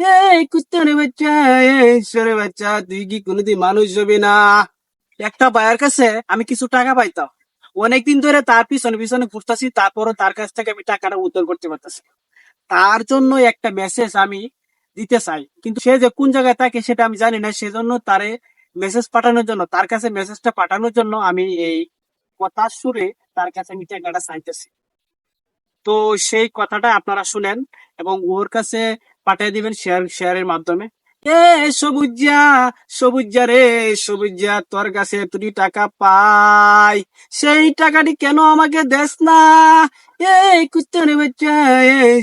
এই কুত্তার বাচ্চা, এই সরে বাচ্চা, তুই কি কোনোদিন মানুষ হবি না? একটা ভাইয়ের কাছে আমি কিছু টাকা পাইতাম। অনেকদিন ধরে তার পিছনে পিছনে ঘুরতেছি, তারপরও তার কাছ থেকে আমি টাকাটা উদ্ধার করতে পারতেছি তার জন্য একটা মেসেজ আমি দিতে চাই। কিন্তু সে যে কোন জায়গায় থাকে সেটা আমি জানি না। সেজন্য তারে মেসেজ পাঠানোর জন্য, তার কাছে মেসেজটা পাঠানোর জন্য আমি এই কথার সুরে তার কাছে আমি টাকাটা চাইতেছি। তো সেই কথাটা আপনারা শুনেন এবং ওর কাছে পাঠিয়ে দিবেন শেয়ার শেয়ারের মাধ্যমে। এ, সবুজা সবুজা রে, সবুজা, তোর কাছে তুই টাকা পাই। সেই টাকাটি কেন আমাকে দেস না? এই কুত্তারে বাচ্চা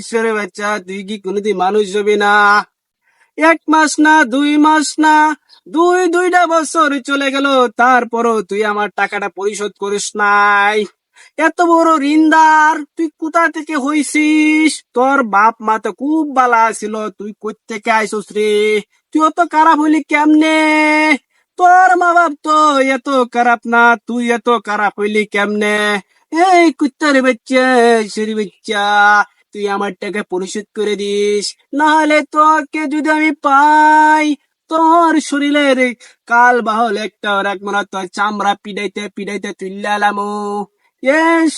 সরে বাচ্চা, তুই কি কোনোদিন মানুষ হবি না? এক মাস না, দুই মাস না, দুই, দুইটা বছর চলে গেল, তারপরও তুই আমার টাকাটা পরিশোধ করিস নাই। এত বড় ঋণদার তুই কোথা থেকে হইছিস? তোর বাপ মা তো খুব বালা ছিল, তুই কই থেকে আইসস রে? তুই অত খারাপ হইলি কেমনে? তোর মা বাপ তো এত খারাপ না, তুই এত খারাপ হইলি কেমনে? এই কুত্তার বাচ্চা সেরি বাচ্চা, তুই আমার টাকা পরিশোধ করে দিস। নাহলে তোকে যদি আমি পাই, তোর শরীরের কাল বাহল একটা রাখব না, তোর চামড়া পিডাইতে পিডাইতে তুইলালামো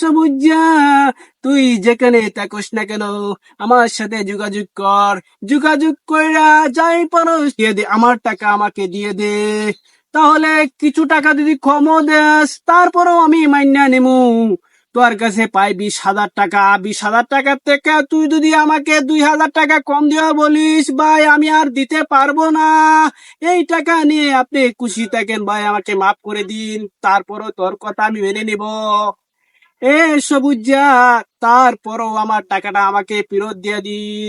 সবুজা তুই যেখানে থাকস না কেন, আমার সাথে যোগাযোগ কর। যোগাযোগ কইরা যাই পারো দিয়ে দে, আমার টাকা আমাকে দিয়ে দে। তাহলে কিছু টাকা যদি কমও দেস, তারপরেও আমি মাইনা নেমু। তোর কাছে পাই বিশ হাজার টাকা। বিশ হাজার টাকার থেকে তুই যদি আমাকে দুই হাজার টাকা কম দেওয়া বলিস, ভাই, আমি আর দিতে পারব না। এই টাকা নিয়ে আপনি খুশি থাকেন, ভাই, আমাকে মাফ করে দিন। তারপরও তোর কথা আমি মেনে নিব। এ সবুজা তারপরও আমার টাকাটা আমাকে ফেরত দিয়ে দিস।